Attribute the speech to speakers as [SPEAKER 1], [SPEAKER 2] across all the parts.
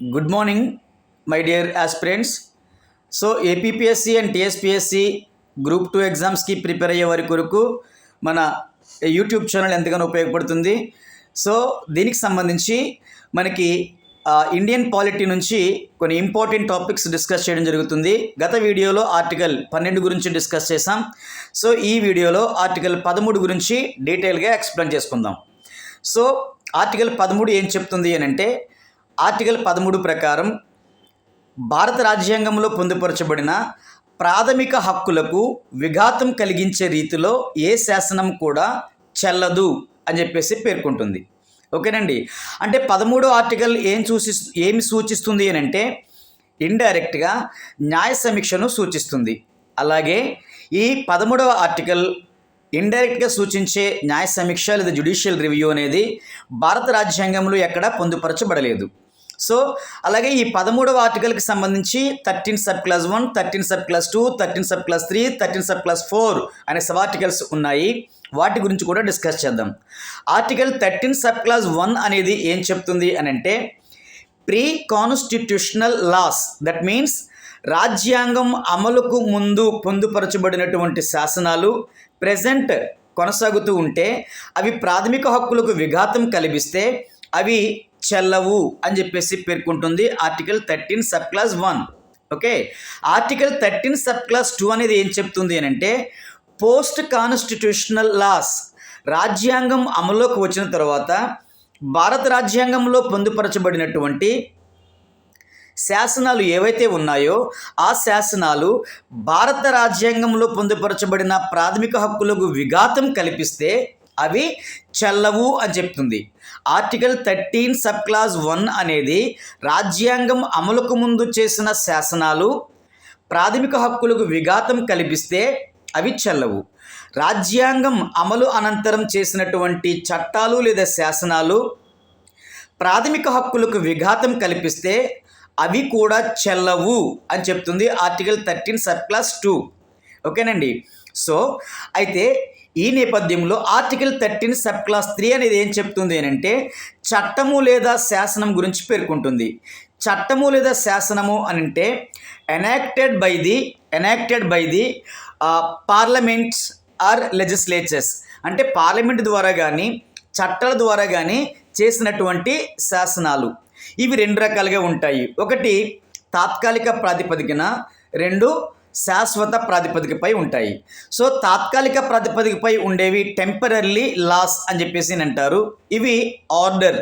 [SPEAKER 1] Good morning my dear aspirants so APPSC and TSPSC group two ఎగ్జామ్స్కి prepare అయ్యే వారి కొరకు మన యూట్యూబ్ ఛానల్ ఎంతగానో ఉపయోగపడుతుంది. సో దీనికి సంబంధించి మనకి ఇండియన్ పాలిటీ నుంచి కొన్ని ఇంపార్టెంట్ టాపిక్స్ డిస్కస్ చేయడం జరుగుతుంది. గత వీడియోలో ఆర్టికల్ పన్నెండు గురించి డిస్కస్ చేసాం సో ఈ వీడియోలో ఆర్టికల్ పదమూడు గురించి డీటెయిల్గా ఎక్స్ప్లెయిన్ చేసుకుందాం. సో ఆర్టికల్ పదమూడు ఏం చెప్తుంది అని అంటే ఆర్టికల్ పదమూడు ప్రకారం భారత రాజ్యాంగంలో పొందుపరచబడిన ప్రాథమిక హక్కులకు విఘాతం కలిగించే రీతిలో ఏ శాసనం కూడా చెల్లదు అని చెప్పేసి పేర్కొంటుంది. ఓకేనండి? అంటే పదమూడో ఆర్టికల్ ఏం సూచి ఏమి సూచిస్తుంది అని అంటే ఇండైరెక్ట్గా న్యాయ సమీక్షను సూచిస్తుంది. అలాగే ఈ పదమూడవ ఆర్టికల్ ఇండైరెక్ట్గా సూచించే న్యాయ సమీక్ష లేదా జ్యుడిషియల్ రివ్యూ అనేది భారత రాజ్యాంగంలో ఎక్కడా పొందుపరచబడలేదు. సో అలాగే ఈ పదమూడవ ఆర్టికల్కి సంబంధించి thirteen sub clause one thirteen sub clause two thirteen sub clause three thirteen sub clause four అనే సబ్ ఆర్టికల్స్ ఉన్నాయి. వాటి గురించి కూడా డిస్కస్ చేద్దాం. Article thirteen sub clause one అనేది ఏం చెప్తుంది అని అంటే pre constitutional laws that means రాజ్యాంగం అమలుకు ముందు పొందుపరచబడినటువంటి శాసనాలు ప్రజెంట్ కొనసాగుతూ ఉంటే అవి ప్రాథమిక హక్కులకు విఘాతం కలిగిస్తే అవి చెల్లవు అని చెప్పేసి పేర్కొంటుంది article thirteen sub clause one. Okay? Article thirteen sub clause two అనేది ఏం చెప్తుంది అంటే పోస్ట్ కాన్స్టిట్యూషనల్ లాస్ రాజ్యాంగం అమలులోకి వచ్చిన తర్వాత భారత రాజ్యాంగంలో పొందుపరచబడినటువంటి శాసనాలు ఏవైతే ఉన్నాయో ఆ శాసనాలు భారత రాజ్యాంగంలో పొందుపరచబడిన ప్రాథమిక హక్కులకు విఘాతం కల్పిస్తే అవి చెల్లవు అని చెప్తుంది. Article thirteen sub clause one అనేది రాజ్యాంగం అమలుకు ముందు చేసిన శాసనాలు ప్రాథమిక హక్కులకు విఘాతం కల్పిస్తే అవి చెల్లవు. రాజ్యాంగం అమలు అనంతరం చేసినటువంటి చట్టాలు లేదా శాసనాలు ప్రాథమిక హక్కులకు విఘాతం కల్పిస్తే అవి కూడా చెల్లవు అని చెప్తుంది article thirteen sub clause two ఓకేనండి? సో అయితే ఈ నేపథ్యంలో article thirteen sub clause three అనేది ఏం చెప్తుంది అంటే చట్టము లేదా శాసనం గురించి పేర్కొంటుంది. చట్టము లేదా శాసనము అని అంటే enacted by the enacted by the parliaments or legislatures అంటే పార్లమెంట్ ద్వారా కానీ చట్టాల ద్వారా కానీ చేసినటువంటి శాసనాలు. ఇవి రెండు రకాలుగా ఉంటాయి. ఒకటి తాత్కాలిక ప్రాతిపదికన. రెండు శాశ్వత ప్రాతిపదికపై ఉంటాయి. సో తాత్కాలిక ప్రాతిపదికపై ఉండేవి టెంపరర్లీ లాస్ అని చెప్పేసి అంటారు ఇవి ఆర్డర్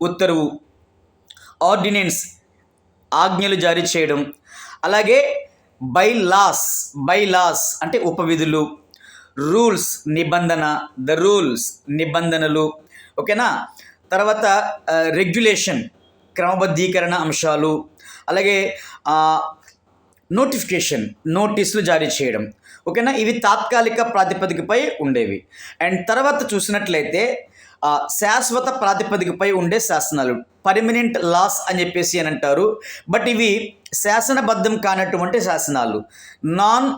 [SPEAKER 1] ఉత్తర్వు ఆర్డినెన్స్ ఆజ్ఞలు జారీ చేయడం. అలాగే బై లాస్ బై లాస్ అంటే ఉపవిధులు రూల్స్ నిబంధన ద రూల్స్ నిబంధనలు. ఓకేనా? తర్వాత రెగ్యులేషన్ క్రమబద్ధీకరణ అంశాలు. అలాగే నోటిఫికేషన్ నోటీసులు జారీ చేయడం. ఓకేనా? ఇవి తాత్కాలిక ప్రాతిపదికపై ఉండేవి. అండ్ తర్వాత చూసినట్లయితే శాశ్వత ప్రాతిపదికపై ఉండే శాసనాలు. పర్మనెంట్ లాస్ అని చెప్పేసి అని అంటారు. బట్ ఇవి శాసనబద్ధం కానటువంటి శాసనాలు. Non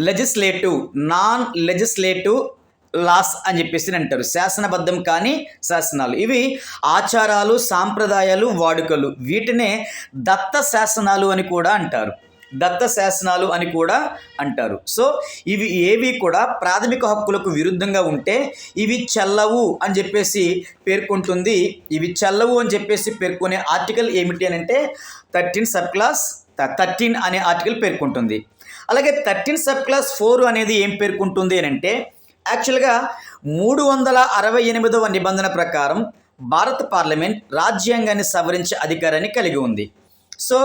[SPEAKER 1] legislative non legislative laws అని చెప్పేసి అంటారు. శాసనబద్ధం కానీ శాసనాలు. ఇవి ఆచారాలు సాంప్రదాయాలు వాడుకలు. వీటినే దత్త శాసనాలు అని కూడా అంటారు. దత్త శాసనాలు అని కూడా అంటారు. సో ఇవి ఏవి కూడా ప్రాథమిక హక్కులకు విరుద్ధంగా ఉంటే ఇవి చెల్లవు అని చెప్పేసి పేర్కొంటుంది. ఇవి చెల్లవు అని చెప్పేసి పేర్కొనే ఆర్టికల్ ఏమిటి అని అంటే థర్టీన్ సబ్ క్లాస్ థర్టీన్ అనే ఆర్టికల్ పేర్కొంటుంది. అలాగే థర్టీన్ సబ్ క్లాస్ ఫోర్ అనేది ఏం పేర్కొంటుంది అని అంటే యాక్చువల్గా మూడు వందల అరవై ఎనిమిదవ నిబంధన ప్రకారం భారత పార్లమెంట్ రాజ్యాంగాన్ని సవరించే అధికారాన్ని కలిగి ఉంది. సో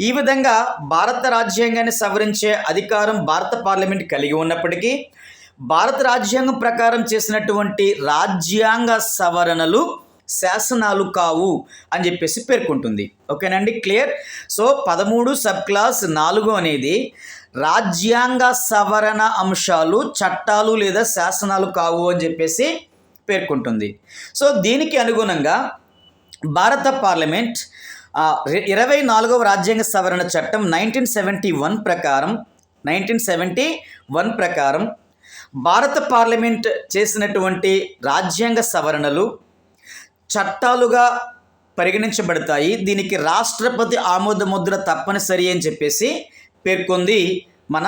[SPEAKER 1] ఈ విధంగా భారత రాజ్యాంగాన్ని సవరించే అధికారం భారత పార్లమెంట్ కలిగి ఉన్నప్పటికీ భారత రాజ్యాంగం ప్రకారం చేసినటువంటి రాజ్యాంగ సవరణలు శాసనాలు కావు అని చెప్పేసి పేర్కొంటుంది. ఓకేనండి? క్లియర్? సో పదమూడు సబ్ క్లాస్ నాలుగు అనేది రాజ్యాంగ సవరణ అంశాలు చట్టాలు లేదా శాసనాలు కావు అని చెప్పేసి పేర్కొంటుంది. సో దీనికి అనుగుణంగా భారత పార్లమెంట్ ఇరవై నాలుగవ రాజ్యాంగ సవరణ చట్టం నైన్టీన్ సెవెంటీ వన్ ప్రకారం నైన్టీన్ సెవెంటీ వన్ ప్రకారం భారత పార్లమెంట్ చేసినటువంటి రాజ్యాంగ సవరణలు చట్టాలుగా పరిగణించబడతాయి. దీనికి రాష్ట్రపతి ఆమోద ముద్ర తప్పనిసరి అని చెప్పేసి పేర్కొంది మన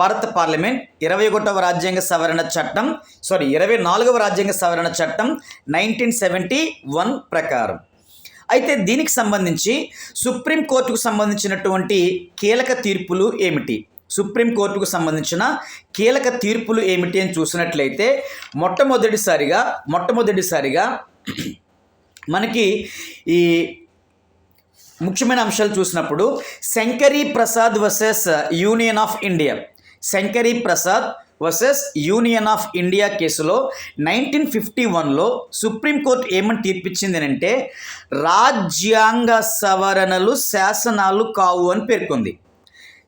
[SPEAKER 1] భారత పార్లమెంట్ ఇరవై ఒకటవ రాజ్యాంగ సవరణ చట్టం సారీ ఇరవై నాలుగవ రాజ్యాంగ సవరణ చట్టం నైన్టీన్ సెవెంటీ వన్ ప్రకారం. అయితే దీనికి సంబంధించి సుప్రీంకోర్టుకు సంబంధించినటువంటి కీలక తీర్పులు ఏమిటి? సుప్రీంకోర్టుకు సంబంధించిన కీలక తీర్పులు ఏమిటి అని చూసినట్లయితే మొట్టమొదటిసారిగా మొట్టమొదటిసారిగా మనకి ఈ ముఖ్యమైన అంశాలు చూసినప్పుడు Shankari Prasad versus union of India. Shankari Prasad versus union of India కేసులో నైన్టీన్ ఫిఫ్టీ వన్లో సుప్రీంకోర్టు ఏమని తీర్పిచ్చింది అంటే రాజ్యాంగ సవరణలు శాసనాలు కావు అని పేర్కొంది.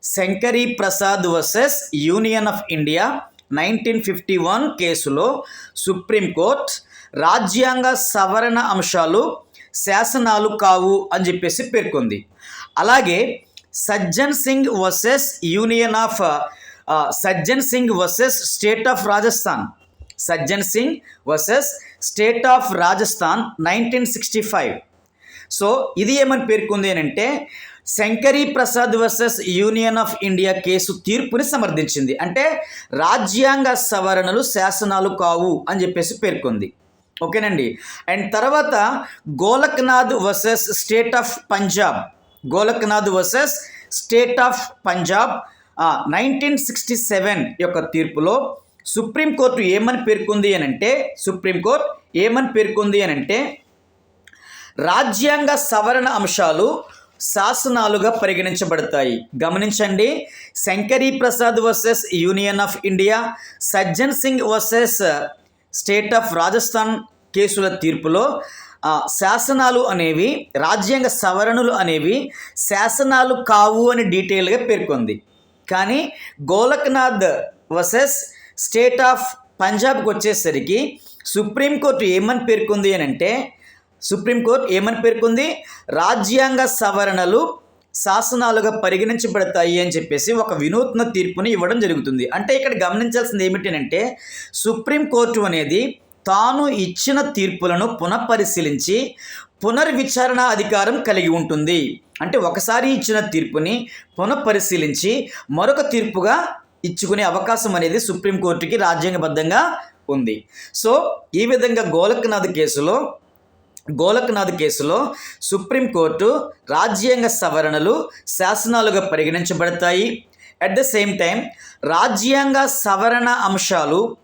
[SPEAKER 1] Shankari Prasad versus union of India nineteen fifty one కేసులో సుప్రీంకోర్టు రాజ్యాంగ సవరణ అంశాలు శాసనాలు కావు అని చెప్పేసి పేర్కొంది. అలాగే Sajjan Singh versus union of Sajjan Singh versus state of Rajasthan. Sajjan Singh versus state of Rajasthan nineteen sixty five. So ఇది ఏమని పేర్కొంది అని అంటే Shankari Prasad versus union of India case తీర్పుని సమర్థించింది. అంటే రాజ్యాంగ సవరణలు శాసనాలు కావు అని చెప్పేసి పేర్కొంది. ఓకేనండి. అండ్ తర్వాత Golaknath versus state of Punjab. Golaknath versus state of Punjab. Nineteen sixty seven యొక్క తీర్పులో సుప్రీంకోర్టు ఏమని పేర్కొంది అని అంటే సుప్రీంకోర్టు ఏమని పేర్కొంది అని అంటే రాజ్యాంగ సవరణ అంశాలు శాసనాలుగా పరిగణించబడతాయి. గమనించండి Shankari Prasad versus union of India Sajjan Singh versus state of Rajasthan కేసుల తీర్పులో శాసనాలు అనేవి రాజ్యాంగ సవరణలు అనేవి శాసనాలు కావు అని డీటెయిల్గా పేర్కొంది. కానీ గోలక్నాథ్ వర్సెస్ స్టేట్ ఆఫ్ పంజాబ్కి వచ్చేసరికి సుప్రీంకోర్టు ఏమని పేర్కొంది అని అంటే సుప్రీంకోర్టు ఏమని పేర్కొంది? రాజ్యాంగ సవరణలు శాసనాలుగా పరిగణించబడతాయి అని చెప్పేసి ఒక వినూత్న తీర్పుని ఇవ్వడం జరుగుతుంది. అంటే ఇక్కడ గమనించాల్సింది ఏమిటి అంటే సుప్రీంకోర్టు అనేది తాను ఇచ్చిన తీర్పులను పునఃపరిశీలించి పునర్విచారణ అధికారం కలిగి ఉంటుంది. అంటే ఒకసారి ఇచ్చిన తీర్పుని పునఃపరిశీలించి మరొక తీర్పుగా ఇచ్చుకునే అవకాశం అనేది సుప్రీంకోర్టుకి రాజ్యాంగబద్ధంగా ఉంది. సో ఈ విధంగా గోలక్నాథ్ కేసులో గోలక్నాథ్ కేసులో సుప్రీంకోర్టు రాజ్యాంగ సవరణలు శాసనాలుగా పరిగణించబడతాయి. అట్ ద సేమ్ టైం రాజ్యాంగ సవరణ అంశాలు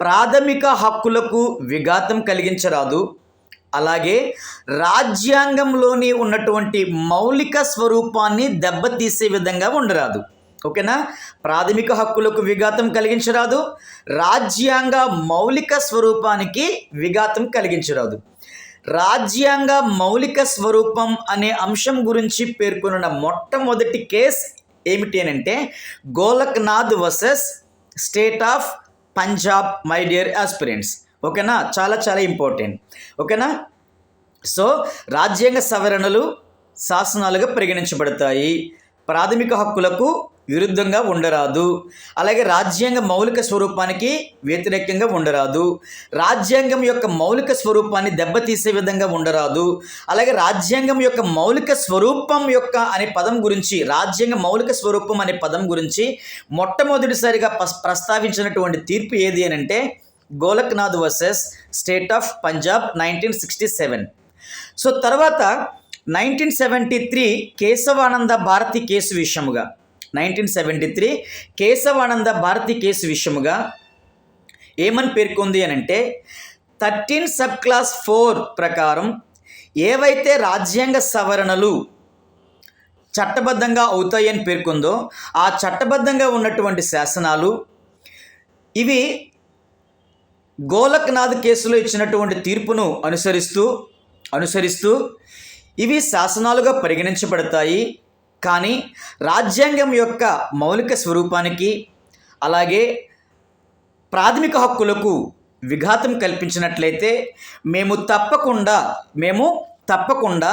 [SPEAKER 1] ప్రాథమిక హక్కులకు విఘాతం కలిగించరాదు. అలాగే రాజ్యాంగంలోని ఉన్నటువంటి మౌలిక స్వరూపాన్ని దెబ్బతీసే విధంగా ఉండరాదు. ఓకేనా? ప్రాథమిక హక్కులకు విఘాతం కలిగించరాదు. రాజ్యాంగ మౌలిక స్వరూపానికి విఘాతం కలిగించరాదు. రాజ్యాంగ మౌలిక స్వరూపం అనే అంశం గురించి పేర్కొన్న మొట్టమొదటి కేస్ ఏమిటి అని అంటే Golaknath versus state of Punjab my dear aspirants. ఓకేనా? చాలా చాలా ఇంపార్టెంట్. ఓకేనా? సో రాజ్యాంగ సవరణలు శాసనాలుగా పరిగణించబడతాయి. ప్రాథమిక హక్కులకు విరుద్ధంగా ఉండరాదు. అలాగే రాజ్యాంగ మౌలిక స్వరూపానికి వ్యతిరేకంగా ఉండరాదు. రాజ్యాంగం యొక్క మౌలిక స్వరూపాన్ని దెబ్బతీసే విధంగా ఉండరాదు. అలాగే రాజ్యాంగం యొక్క మౌలిక స్వరూపం యొక్క అనే పదం గురించి రాజ్యాంగ మౌలిక స్వరూపం అనే పదం గురించి మొట్టమొదటిసారిగా ప్రస్తావించినటువంటి తీర్పు ఏది అని అంటే Golaknath versus state of Punjab nineteen sixty seven. So తర్వాత nineteen seventy three Keshavananda Bharati case విషయముగా. Nineteen seventy three Keshavananda Bharati case విషయముగా ఏమని పేర్కొంది అని అంటే థర్టీన్ సబ్ క్లాస్ ఫోర్ ప్రకారం ఏవైతే రాజ్యాంగ సవరణలు చట్టబద్ధంగా అవుతాయని పేర్కొందో ఆ చట్టబద్ధంగా ఉన్నటువంటి శాసనాలు ఇవి గోలక్నాథ్ కేసులో ఇచ్చినటువంటి తీర్పును అనుసరిస్తూ అనుసరిస్తూ ఇవి శాసనాలుగా పరిగణించబడతాయి. కానీ రాజ్యాంగం యొక్క మౌలిక స్వరూపానికి అలాగే ప్రాథమిక హక్కులకు విఘాతం కల్పించినట్లయితే మేము తప్పకుండా మేము తప్పకుండా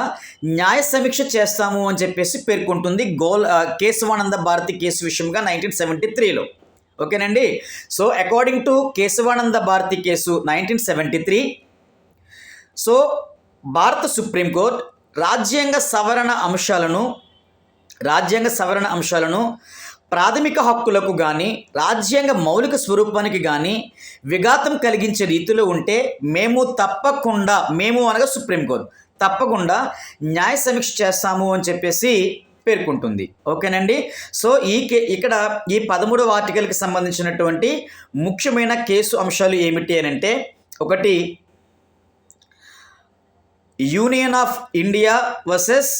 [SPEAKER 1] న్యాయ సమీక్ష చేస్తాము అని చెప్పేసి పేర్కొంటుంది గోల్ కేశవానంద భారతి కేసు విషయంగా నైన్టీన్ సెవెంటీ త్రీలో. ఓకేనండి? So according to Keshavananda Bharati case nineteen seventy three so భారత సుప్రీంకోర్టు రాజ్యాంగ సవరణ అంశాలను రాజ్యాంగ సవరణ అంశాలను ప్రాథమిక హక్కులకు కానీ రాజ్యాంగ మౌలిక స్వరూపానికి కానీ విఘాతం కలిగించే రీతిలో ఉంటే మేము తప్పకుండా మేము అనగా సుప్రీంకోర్టు తప్పకుండా న్యాయ సమీక్ష చేస్తాము అని చెప్పేసి పేర్కొంటుంది. ఓకేనండి? సో ఈ కే ఇక్కడ ఈ పదమూడవ ఆర్టికల్కి సంబంధించినటువంటి ముఖ్యమైన కేసు అంశాలు ఏమిటి అని అంటే ఒకటి union of India versus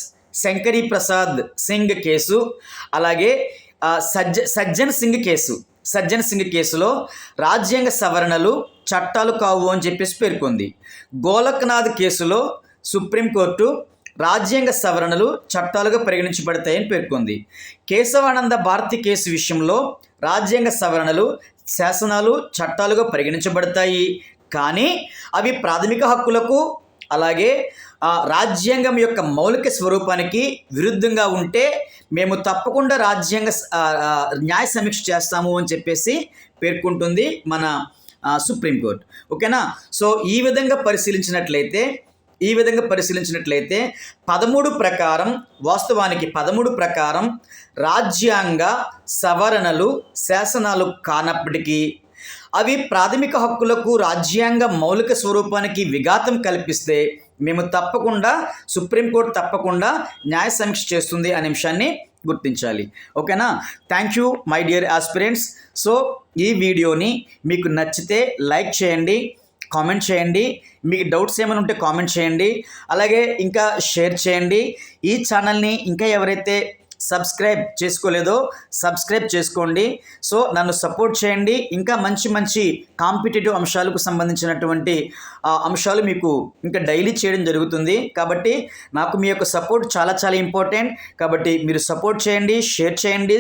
[SPEAKER 1] Shankari Prasad Singh case అలాగే సజ్జ సజ్జన్ సింగ్ కేసు. సజ్జన్ సింగ్ కేసులో రాజ్యాంగ సవరణలు చట్టాలు కావు అని చెప్పేసి పేర్కొంది. గోలక్నాథ్ కేసులో సుప్రీంకోర్టు రాజ్యాంగ సవరణలు చట్టాలుగా పరిగణించబడతాయని పేర్కొంది. కేశవానంద భారతి కేసు విషయంలో రాజ్యాంగ సవరణలు శాసనాలు చట్టాలుగా పరిగణించబడతాయి. కానీ అవి ప్రాథమిక హక్కులకు అలాగే ఆ, రాజ్యాంగం యొక్క మౌలిక స్వరూపానికి విరుద్ధంగా ఉంటే మేము తప్పకుండా రాజ్యాంగ స- న్యాయ సమీక్ష చేస్తాము అని చెప్పేసి పేర్కొంటుంది మన సుప్రీంకోర్టు ఓకేనా? సో ఈ విధంగా పరిశీలించినట్లయితే ఈ విధంగా పరిశీలించినట్లయితే పదమూడు ప్రకారం వాస్తవానికి పదమూడు ప్రకారం రాజ్యాంగ సవరణలు శాసనాలు కానప్పటికీ అవి ప్రాథమిక హక్కులకు రాజ్యాంగ మౌలిక స్వరూపానికి విఘాతం కల్పిస్తే మేము తప్పకుండా సుప్రీంకోర్టు తప్పకుండా న్యాయ సమీక్ష చేస్తుంది అనే అంశాన్ని గుర్తించాలి. ఓకేనా? Thank you my dear aspirants so ఈ వీడియోని మీకు నచ్చితే లైక్ చేయండి కామెంట్ చేయండి మీకు డౌట్స్ ఏమైనా ఉంటే కామెంట్ చేయండి అలాగే ఇంకా షేర్ చేయండి. ఈ ఛానల్ని ఇంకా ఎవరైతే సబ్స్క్రైబ్ చేసుకోలేదో సబ్స్క్రైబ్ చేసుకోండి. సో నన్ను సపోర్ట్ చేయండి. ఇంకా మంచి మంచి కాంపిటేటివ్ అంశాలకు సంబంధించినటువంటి అంశాలు మీకు ఇంకా డైలీ చేయడం జరుగుతుంది. కాబట్టి నాకు మీ యొక్క సపోర్ట్ చాలా చాలా ఇంపార్టెంట్. కాబట్టి మీరు సపోర్ట్ చేయండి షేర్ చేయండి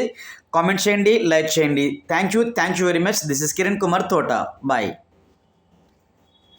[SPEAKER 1] కామెంట్ చేయండి లైక్ చేయండి. Thank you thank you very much. This is Kiran Kumar Thota. Bye.